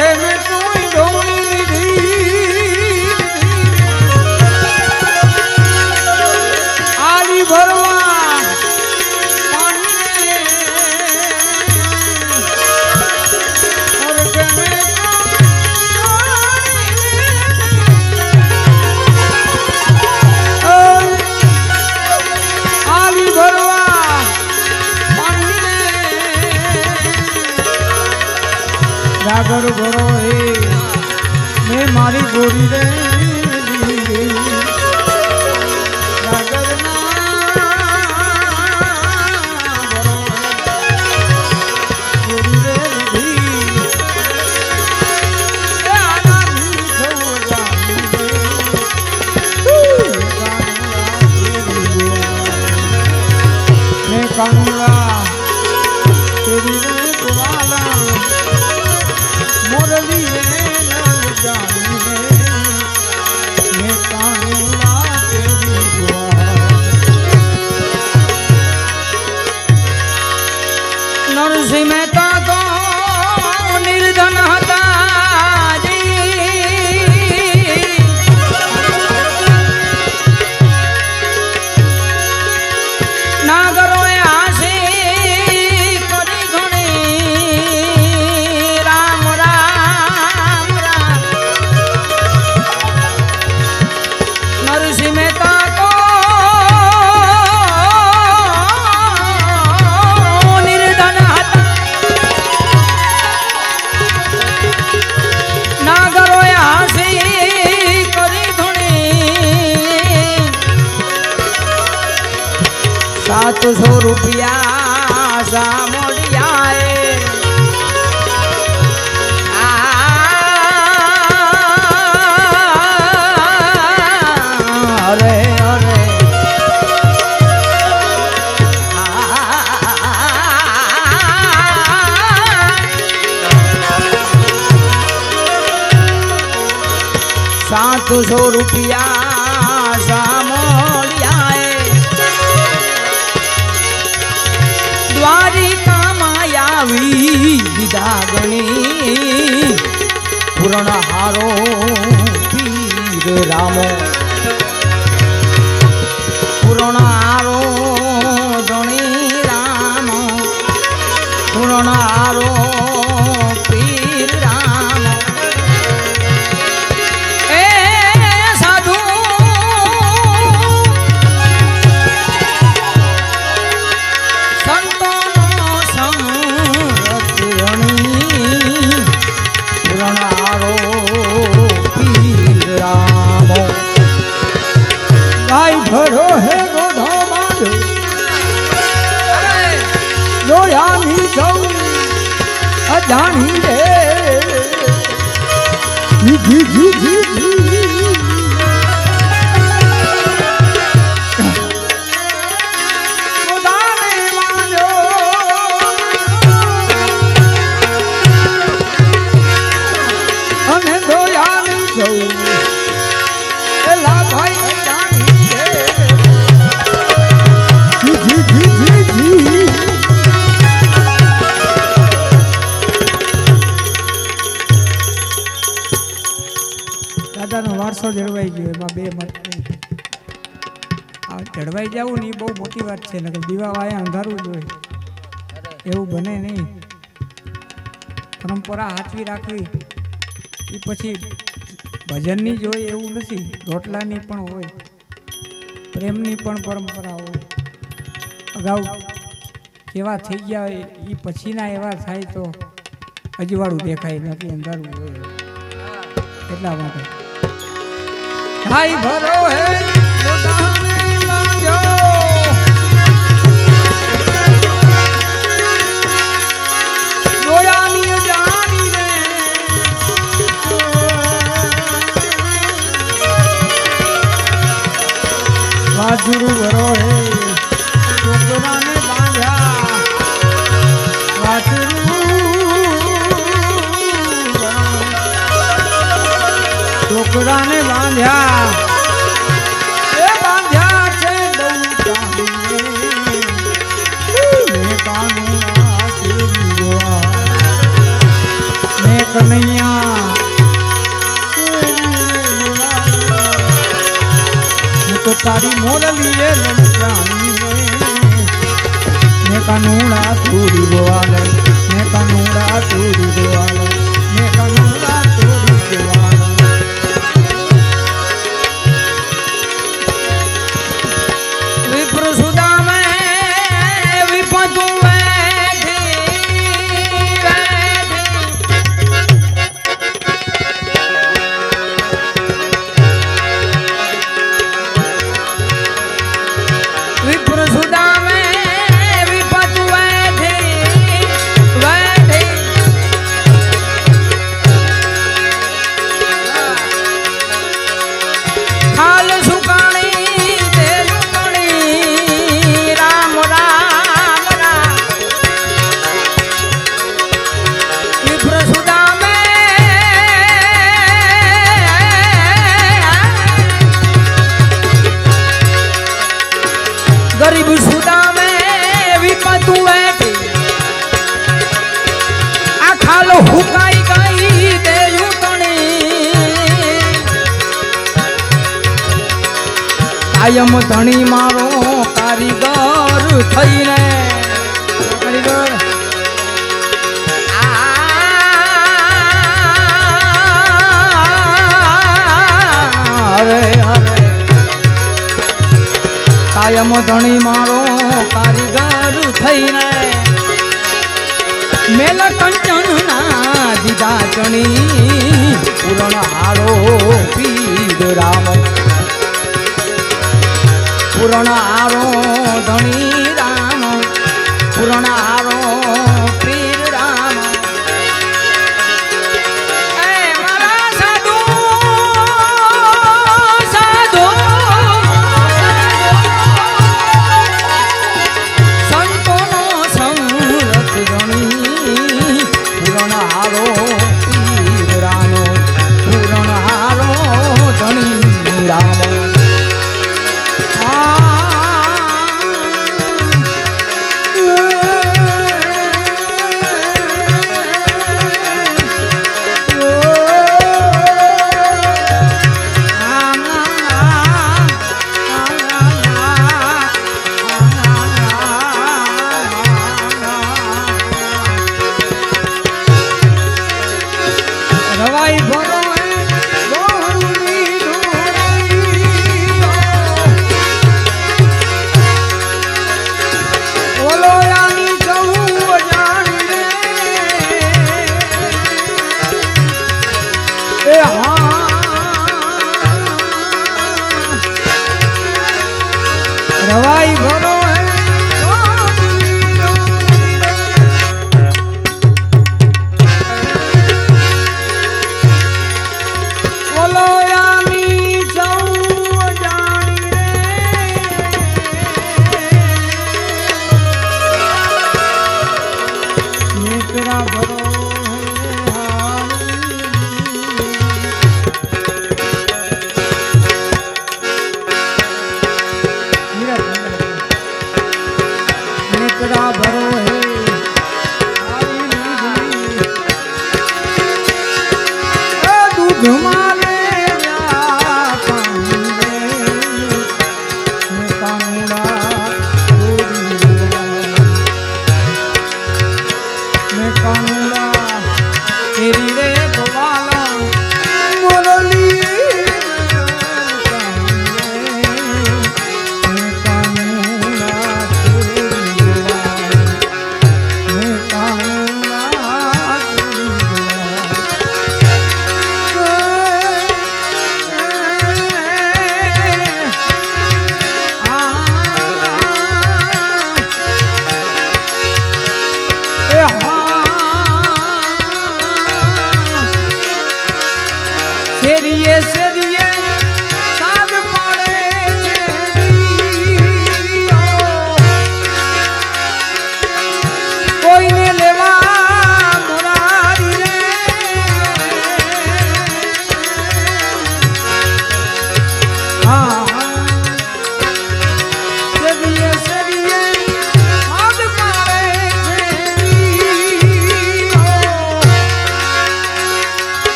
Amen. મારી રૂપિયા સામળિયા અરે અરે સાતસો રૂપિયા પીર દાદાનો વારસો જળવાઈ ગયો, એમાં બે મત આ જળવાઈ જવું ને એ બહુ મોટી વાત છે, નકર દીવા વાયા અંધારું જ હોય. એવું બને નહીં. પરંપરા હાચવી રાખવી. એ પછી ભજનની જ હોય એવું નથી, રોટલાની પણ હોય, પ્રેમની પણ પરંપરા હોય. અગાઉ કેવા થઈ ગયા હોય એ પછીના એવા થાય તો અજવાળું દેખાય, નથી અંધારું હોય. એટલા માટે. ભાઈ ભરો હે વાજુરુ વરો હે છોકરાને બાંધ્યા વાજુરુ છોકરાને બાંધ્યા. એ બાંધ્યા છે કાનુડા મેં કનૈયા તારી મોરલીએ મેં કાનુડા તુરી ગોવાલ મેં કાનુડા તુરી ગોવાલ મેં કાનુડા કાયમ ધણી મારો કારીગર થઈને. કારીગર. હરે હરે કાયમ ધણી મારો કારીગર થઈને. મેલ કંચનના દીધા ચણી, પૂરણ હારો પીડ રામ પૂરણારો ધણી રામ પૂરણારો પીર રામ. સાધુ સાધુ. સંતોનો સંરક્ષ ધણી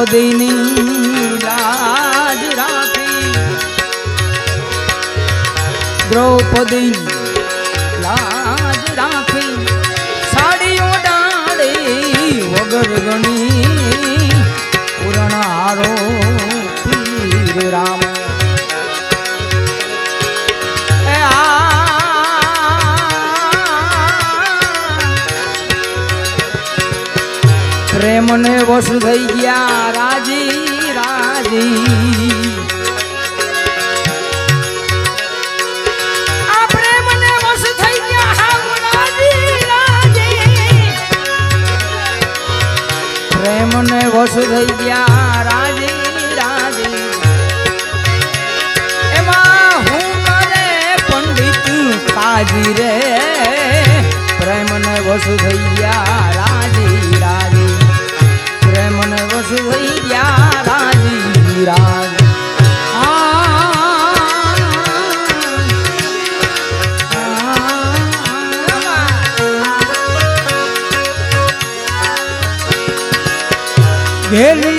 દ્રૌપદીની લાજ રાખી. દ્રૌપદી પ્રેમ ને વસ થઈ ગયા. રાજી રાજી. પ્રેમ ને વસ થઈ ગયા. રાજી, રાજે. હું પંડિત કાજી રે? પ્રેમને ને થઈ ગયા. રાજી. el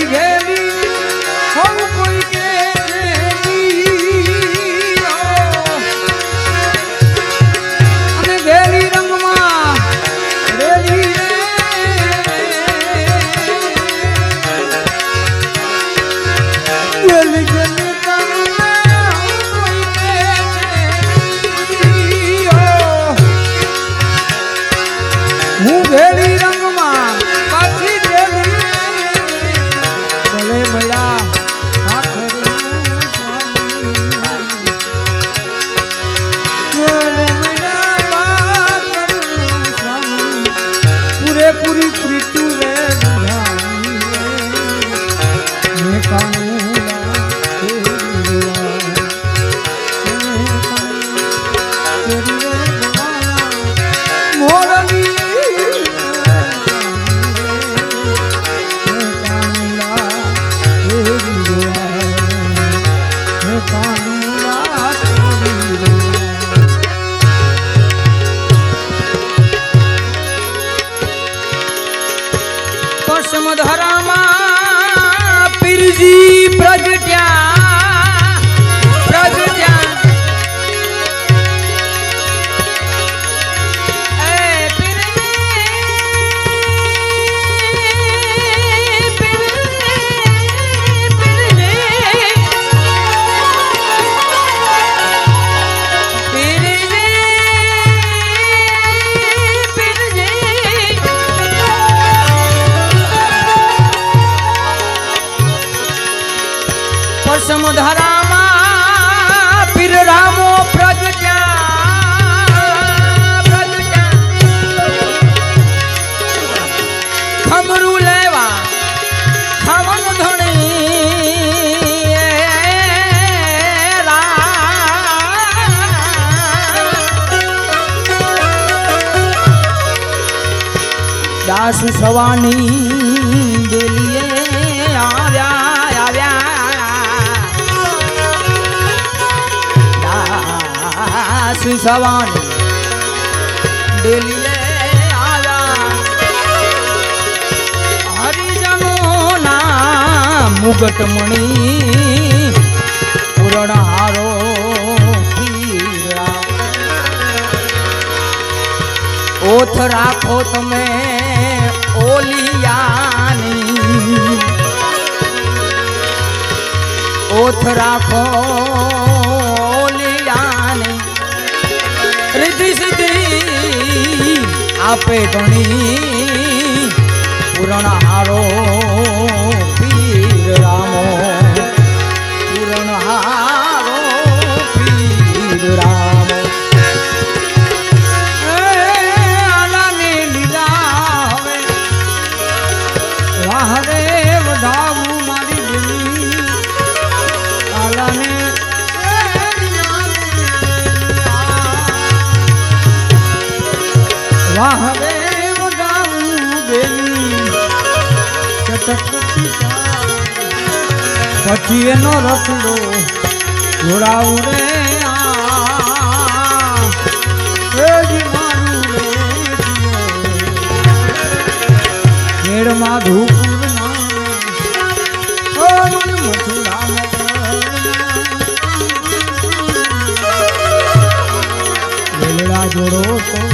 આસુ સવાની ડેલીએ આવ્યા આવ્યા. આસુ સવાની ડેલીએ મુગટમણી પૂરણહારો ઓથ રાખો તમે ઓલિયાની ઓથ રાખો ઓલિયાની રિદ્ધિ સિદ્ધિ આપે ગણી પુરણ હારો વાહ રે વગાવું બેની. પછી એનો રખડો જોડાવું રે. મેળમાં વેલડા જોડો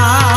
મારા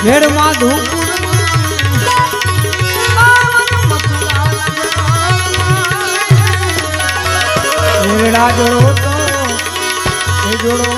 ઘેરમાં ધૂપ વેરડા જોડો તો એ જોડો